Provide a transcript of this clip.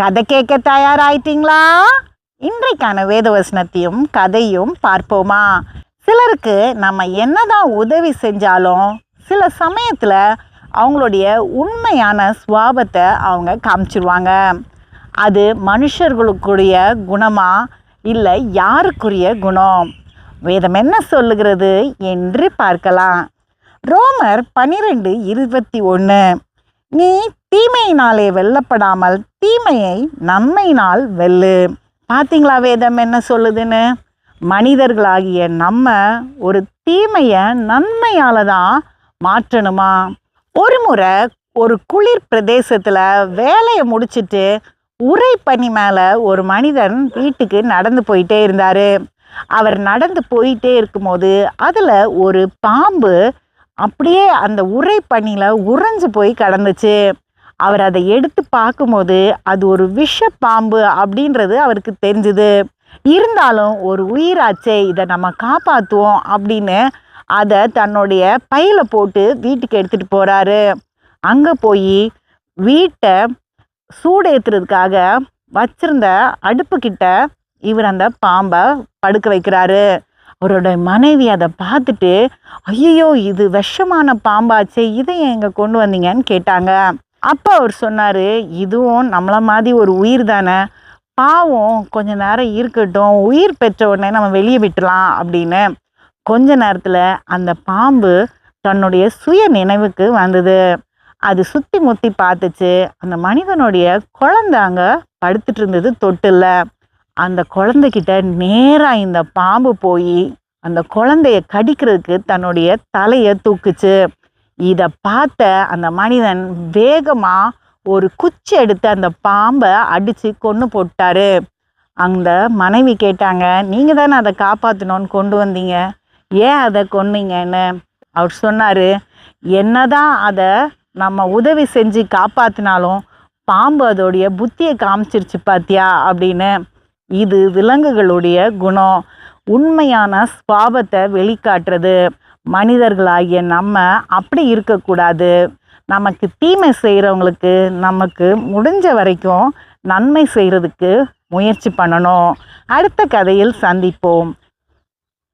கதை கேட்க தயாராயிட்டீங்களா? இன்றைக்கான வேதவசனத்தையும் கதையும் பார்ப்போமா? சிலருக்கு நம்ம என்னதான் உதவி செஞ்சாலும் சில சமயத்தில் அவங்களுடைய உண்மையான சுவாபத்தை அவங்க காமிச்சிருவாங்க. அது மனுஷர்களுக்குரிய குணமா இல்லை யாருக்குரிய குணம்? வேதம் என்ன சொல்லுகிறது என்று பார்க்கலாம். ரோமர் பன்னிரெண்டு இருபத்தி ஒன்று நீ தீமையினாலே வெல்லப்படாமல் தீமையை நன்மையினால் வெல்லு. பார்த்தீங்களா வேதம் என்ன சொல்லுதுன்னு? மனிதர்களாகிய நம்ம ஒரு தீமையை நன்மையால் தான் மாற்றணுமா? ஒரு முறை ஒரு குளிர் பிரதேசத்தில் வேலையை முடிச்சிட்டு உரை பனி மேலே ஒரு மனிதன் வீட்டுக்கு நடந்து போயிட்டே இருந்தார். அவர் நடந்து போயிட்டே இருக்கும்போது அதில் ஒரு பாம்பு அப்படியே அந்த உரை பனியில் உறைஞ்சு போய் கடந்துச்சு. அவர் அதை எடுத்து பார்க்கும்போது அது ஒரு விஷ பாம்பு அப்படின்றது அவருக்கு தெரிஞ்சுது. இருந்தாலும் ஒரு உயிராச்சே இதை நம்ம காப்பாற்றுவோம் அப்படின்னு அதை தன்னுடைய பையில போட்டு வீட்டுக்கு எடுத்துகிட்டு போகிறாரு அங்கே போய் வீட்டை சூடேற்றுறதுக்காக வச்சிருந்த அடுப்புக்கிட்ட இவர் அந்த பாம்பை படுக்க வைக்கிறாரு. அவரோட மனைவி அதை பார்த்துட்டு ஐயோ இது விஷமான பாம்பாச்சே இதை எங்கே கொண்டு வந்தீங்கன்னு கேட்டாங்க. அப்போ அவர் சொன்னார் இதுவும் நம்மள மாதிரி ஒரு உயிர் தானே பாவம் கொஞ்ச நேரம் இருக்கட்டும் உயிர் பெற்ற உடனே நம்ம வெளியே விட்டுலாம் அப்படின்னு. கொஞ்ச நேரத்தில் அந்த பாம்பு தன்னுடைய சுய நினைவுக்கு வந்தது. அது சுற்றி முத்தி பார்த்துச்சு. அந்த மனிதனுடைய குழந்தை அங்கே படுத்துட்டு இருந்தது தொட்டில். அந்த குழந்தைகிட்ட நேராக இந்த பாம்பு போய் அந்த குழந்தைய கடிக்கிறதுக்கு தன்னுடைய தலையை தூக்குச்சு. இதை பார்த்த அந்த மனிதன் வேகமாக ஒரு குச்சி எடுத்து அந்த பாம்பை அடித்து கொன்று போட்டாரு. அந்த மனைவி கேட்டாங்க நீங்கள் தானே அதை காப்பாற்றணும்னு கொண்டு வந்தீங்க? ஏன் அதை கொன்னீங்கன்னு? அவர் சொன்னார் என்ன தான் அதை நம்ம உதவி செஞ்சு காப்பாற்றினாலும் பாம்பு அதோடைய புத்தியை காமிச்சிருச்சு பாத்தியா? அப்படின்னு இது விலங்குகளுடைய குணம் உண்மையான ஸ்வாபத்தை வெளிக்காட்டுறது. மனிதர்களாகிய நம்ம அப்படி இருக்கக்கூடாது. நமக்கு தீமை செய்கிறவங்களுக்கு நமக்கு முடிஞ்ச வரைக்கும் நன்மை செய்கிறதுக்கு முயற்சி பண்ணணும். அடுத்த கதையில் சந்திப்போம்.